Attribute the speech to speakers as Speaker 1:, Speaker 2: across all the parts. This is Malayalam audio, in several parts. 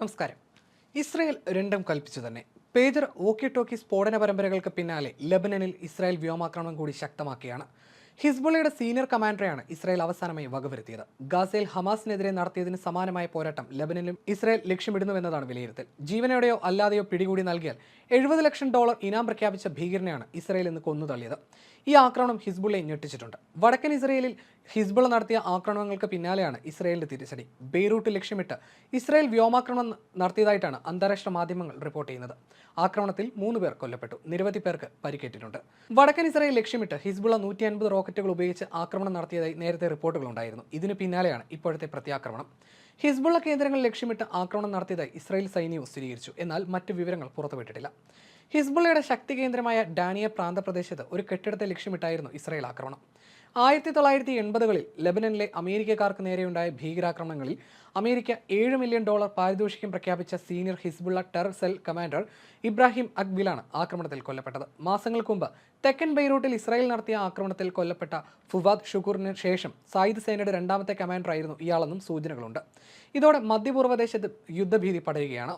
Speaker 1: നമസ്കാരം. ഇസ്രായേൽ രണ്ടും കൽപ്പിച്ചു തന്നെ. പേജർ ഓക്കി ടോക്കി സ്ഫോടന പരമ്പരകൾക്ക് പിന്നാലെ ലബനനിൽ ഇസ്രായേൽ വ്യോമാക്രമണം കൂടി ശക്തമാക്കിയാണ് ഹിസ്ബുള്ളയുടെ സീനിയർ കമാൻഡറെയാണ് ഇസ്രായേൽ അവസാനമായി വകവരുത്തിയത്. ഗാസയിൽ ഹമാസിനെതിരെ നടത്തിയതിന് സമാനമായ പോരാട്ടം ലബനനിലും ഇസ്രായേൽ ലക്ഷ്യമിടുന്നുവെന്നതാണ് വിലയിരുത്തൽ. ജീവനോടെയോ അല്ലാതെയോ പിടികൂടി നൽകിയാൽ എഴുപത് ലക്ഷം ഡോളർ ഇനാം പ്രഖ്യാപിച്ച ഭീകരനെയാണ് ഇസ്രായേൽ ഇന്ന് കൊന്നു തള്ളിയത് ഈ ആക്രമണം ഹിസ്ബുള്ളയെ ഞെട്ടിച്ചിട്ടുണ്ട്. വടക്കൻ ഇസ്രയേലിൽ ഹിസ്ബുള്ള നടത്തിയ ആക്രമണങ്ങൾക്ക് പിന്നാലെയാണ് ഇസ്രയേലിന്റെ തിരിച്ചടി. ബെയ്റൂട്ട് ലക്ഷ്യമിട്ട് ഇസ്രായേൽ വ്യോമാക്രമണം നടത്തിയതായിട്ടാണ് അന്താരാഷ്ട്ര മാധ്യമങ്ങൾ റിപ്പോർട്ട് ചെയ്യുന്നത്. ആക്രമണത്തിൽ മൂന്ന് പേർ കൊല്ലപ്പെട്ടു. നിരവധി പേർക്ക് പരിക്കേറ്റിട്ടുണ്ട്. വടക്കൻ ഇസ്രായേൽ ലക്ഷ്യമിട്ട് ഹിസ്ബുള്ള നൂറ്റി അൻപത് റോക്കറ്റുകൾ ഉപയോഗിച്ച് ആക്രമണം നടത്തിയതായി നേരത്തെ റിപ്പോർട്ടുകളുണ്ടായിരുന്നു ഇതിനു പിന്നാലെയാണ് ഇപ്പോഴത്തെ പ്രത്യാക്രമണം. ഹിസ്ബുള്ള കേന്ദ്രങ്ങൾ ലക്ഷ്യമിട്ട് ആക്രമണം നടത്തിയതായി ഇസ്രായേൽ സൈന്യവും സ്ഥിരീകരിച്ചു. എന്നാൽ മറ്റ് വിവരങ്ങൾ പുറത്തുവിട്ടിട്ടില്ല. ഹിസ്ബുള്ളയുടെ ശക്തി കേന്ദ്രമായ ഡാനിയ പ്രാന്തപ്രദേശത്ത് ഒരു കെട്ടിടത്തെ ലക്ഷ്യമിട്ടായിരുന്നു ഇസ്രായേൽ ആക്രമണം. ആയിരത്തി തൊള്ളായിരത്തി എൺപതുകളിൽ ലെബനനിലെ അമേരിക്കക്കാർക്ക് നേരെയുണ്ടായ ഭീകരാക്രമണങ്ങളിൽ അമേരിക്ക ഏഴ് മില്യൺ ഡോളർ പാരിതോഷികം പ്രഖ്യാപിച്ച സീനിയർ ഹിസ്ബുള്ള ടെർ സെൽ കമാൻഡർ ഇബ്രാഹിം അക്ബിലാണ് ആക്രമണത്തിൽ കൊല്ലപ്പെട്ടത്. മാസങ്ങൾക്ക് മുമ്പ് തെക്കൻ ബെയ്റൂട്ടിൽ ഇസ്രായേൽ നടത്തിയ ആക്രമണത്തിൽ കൊല്ലപ്പെട്ട ഫുവാദ് ഷുക്കൂറിന് ശേഷം സായുധ സേനയുടെ രണ്ടാമത്തെ കമാൻഡറായിരുന്നു ഇയാളെന്നും സൂചനകളുണ്ട്. ഇതോടെ മധ്യപൂർവദേശത്ത് യുദ്ധഭീതി പടയുകയാണ്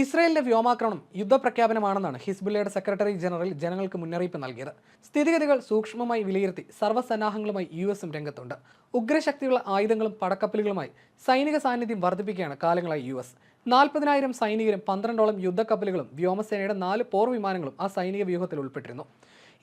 Speaker 1: ഇസ്രയേലിന്റെ വ്യോമാക്രമണം യുദ്ധപ്രഖ്യാപനമാണെന്നാണ് ഹിസ്ബുള്ളയുടെ സെക്രട്ടറി ജനറൽ ജനങ്ങൾക്ക് മുന്നറിയിപ്പ് നൽകിയത്. സ്ഥിതിഗതികൾ സൂക്ഷ്മമായി വിലയിരുത്തി സർവസന്നാഹങ്ങളുമായി യു എസും രംഗത്തുണ്ട്. ഉഗ്രശക്തിയുള്ള ആയുധങ്ങളും പടക്കപ്പലുകളുമായി സൈനിക സാന്നിധ്യം വർദ്ധിപ്പിക്കുകയാണ് കാലങ്ങളായി യു എസ്. നാൽപ്പതിനായിരം സൈനികരും പന്ത്രണ്ടോളം യുദ്ധക്കപ്പലുകളും വ്യോമസേനയുടെ നാല് പോർ വിമാനങ്ങളും ആ സൈനിക വ്യൂഹത്തിൽ ഉൾപ്പെട്ടിരുന്നു.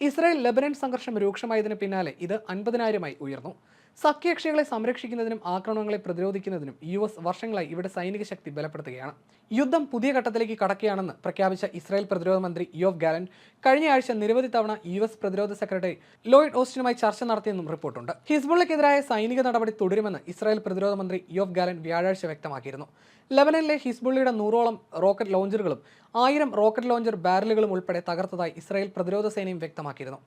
Speaker 1: ഇസ്രായേൽ ലെബനൻ സംഘർഷം രൂക്ഷമായതിന് പിന്നാലെ ഇത് അൻപതിനായിരമായി ഉയർന്നു. സഖ്യകക്ഷികളെ സംരക്ഷിക്കുന്നതിനും ആക്രമണങ്ങളെ പ്രതിരോധിക്കുന്നതിനും യു എസ് വർഷങ്ങളായി ഇവിടെ സൈനിക ശക്തി ബലപ്പെടുത്തുകയാണ്. യുദ്ധം പുതിയ ഘട്ടത്തിലേക്ക് കടക്കുകയാണെന്ന് പ്രഖ്യാപിച്ച ഇസ്രായേൽ പ്രതിരോധ മന്ത്രി യോവ് ഗാലൻ കഴിഞ്ഞ ആഴ്ച നിരവധി തവണ യു എസ് പ്രതിരോധ സെക്രട്ടറി ലോയിഡ് ഓസ്റ്റിനുമായി ചർച്ച നടത്തിയെന്നും റിപ്പോർട്ടുണ്ട്. ഹിസ്ബുള്ളക്കെതിരായ സൈനിക നടപടി തുടരുമെന്ന് ഇസ്രായേൽ പ്രതിരോധ മന്ത്രി യോവ് ഗാലൻ വ്യാഴാഴ്ച വ്യക്തമാക്കിയിരുന്നു. ലെബനനിലെ ഹിസ്ബുള്ളിയുടെ നൂറോളം റോക്കറ്റ് ലോഞ്ചറുകളും ആയിരം റോക്കറ്റ് ലോഞ്ചർ ബാരലുകളും ഉൾപ്പെടെ തകർത്തതായി ഇസ്രായേൽ പ്രതിരോധ സേനയും വ്യക്തമാക്കിയിരുന്നു.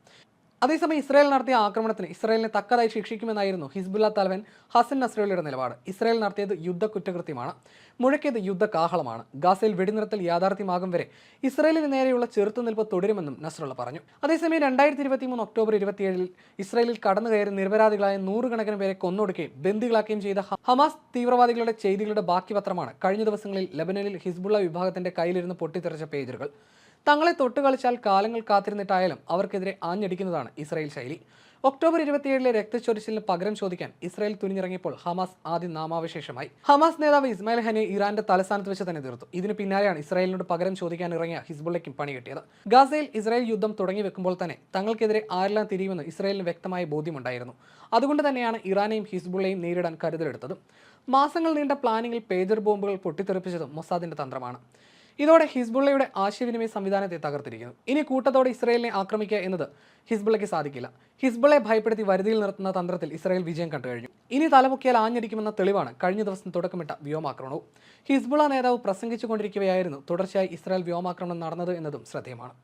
Speaker 1: അതേസമയം ഇസ്രായേൽ നടത്തിയ ആക്രമണത്തിന് ഇസ്രായേലിനെ തക്കതായി ശിക്ഷിക്കുമെന്നായിരുന്നു ഹിസ്ബുല്ല തലവൻ ഹസൻ നസ്രോലിയുടെ നിലപാട്. ഇസ്രായേൽ നടത്തിയത് യുദ്ധ കുറ്റകൃത്യമാണ് മുഴക്കിയത് യുദ്ധ കാഹളമാണ് ഗാസയിൽ വെടിനിർത്തൽ യാഥാർത്ഥ്യമാകും വരെ ഇസ്രായേലിന് നേരെയുള്ള ചെറുത്തുനിൽപ്പ് തുടരുമെന്നും നസ്രുള്ള പറഞ്ഞു. അതേസമയം രണ്ടായിരത്തി ഇരുപത്തി മൂന്ന് ഒക്ടോബർ ഇരുപത്തിയേഴിൽ ഇസ്രായേലിൽ കടന്നു കയറി നിരപരാധികളായ നൂറുകണക്കിന് പേരെ കൊന്നൊടുക്കുകയും ബന്ദികളാക്കുകയും ചെയ്ത ഹമാസ് തീവ്രവാദികളുടെ ചെയ്തികളുടെ ബാക്കി പത്രമാണ് കഴിഞ്ഞ ദിവസങ്ങളിൽ ലബനനിൽ ഹിസ്ബുള്ള വിഭാഗത്തിന്റെ കയ്യിലിരുന്ന് പൊട്ടിത്തെറിച്ച പേജുകൾ. തങ്ങളെ തൊട്ട് കളിച്ചാൽ കാലങ്ങൾ കാത്തിരുന്നിട്ടായാലും അവർക്കെതിരെ ആഞ്ഞടിക്കുന്നതാണ് ഇസ്രായേൽ ശൈലി. ഒക്ടോബർ ഇരുപത്തിയേഴിലെ രക്തച്ചൊരിച്ചിലിന് പകരം ചോദിക്കാൻ ഇസ്രായേൽ തുനിഞ്ഞിറങ്ങിയപ്പോൾ ഹമാസ് ആദ്യം നാമാവശേഷമായി. ഹമാസ് നേതാവ് ഇസ്മായിൽ ഹനെ ഇറാന്റെ തലസ്ഥാനത്ത് വെച്ച് തന്നെ തീർത്തു. ഇതിന് പിന്നാലെയാണ് ഇസ്രായേലിനോട് പകരം ചോദിക്കാൻ ഇറങ്ങിയ ഹിസ്ബുള്ളയ്ക്കും പണി കിട്ടിയത് ഗാസയിൽ ഇസ്രായേൽ യുദ്ധം തുടങ്ങി വെക്കുമ്പോൾ തന്നെ തങ്ങൾക്കെതിരെ ആരെല്ലാം തിരിയുമെന്ന് ഇസ്രായേലിന് വ്യക്തമായ ബോധ്യമുണ്ടായിരുന്നു. അതുകൊണ്ട് തന്നെയാണ് ഇറാനെയും ഹിസ്ബുള്ളയും നേരിടാൻ കരുതലെടുത്തതും. മാസങ്ങൾ നീണ്ട പ്ലാനിങ്ങിൽ പേജർ ബോംബുകൾ പൊട്ടിത്തെറിപ്പിച്ചതും മൊസാദിന്റെ തന്ത്രമാണ്. ഇതോടെ ഹിസ്ബുള്ളയുടെ ആശയവിനിമയ സംവിധാനത്തെ തകർത്തിരിക്കുന്നു. ഇനി കൂട്ടത്തോടെ ഇസ്രയേലിനെ ആക്രമിക്കുക എന്നത് ഹിസ്ബുള്ളയ്ക്ക് സാധിക്കില്ല. ഹിസ്ബുള്ളയെ ഭയപ്പെടുത്തി വരുതിയിൽ നിർത്തുന്ന തന്ത്രത്തിൽ ഇസ്രായേൽ വിജയം കണ്ടു കഴിഞ്ഞു. ഇനി തലമുക്കിയാൽ ആഞ്ഞടിക്കുമെന്ന തെളിവാണ് കഴിഞ്ഞ ദിവസം തുടക്കമിട്ട വ്യോമാക്രമണവും. ഹിസ്ബുള്ള നേതാവ് പ്രസംഗിച്ചുകൊണ്ടിരിക്കുകയായിരുന്നു തുടർച്ചയായി ഇസ്രായേൽ വ്യോമാക്രമണം നടന്നത് എന്നതും ശ്രദ്ധേയമാണ്.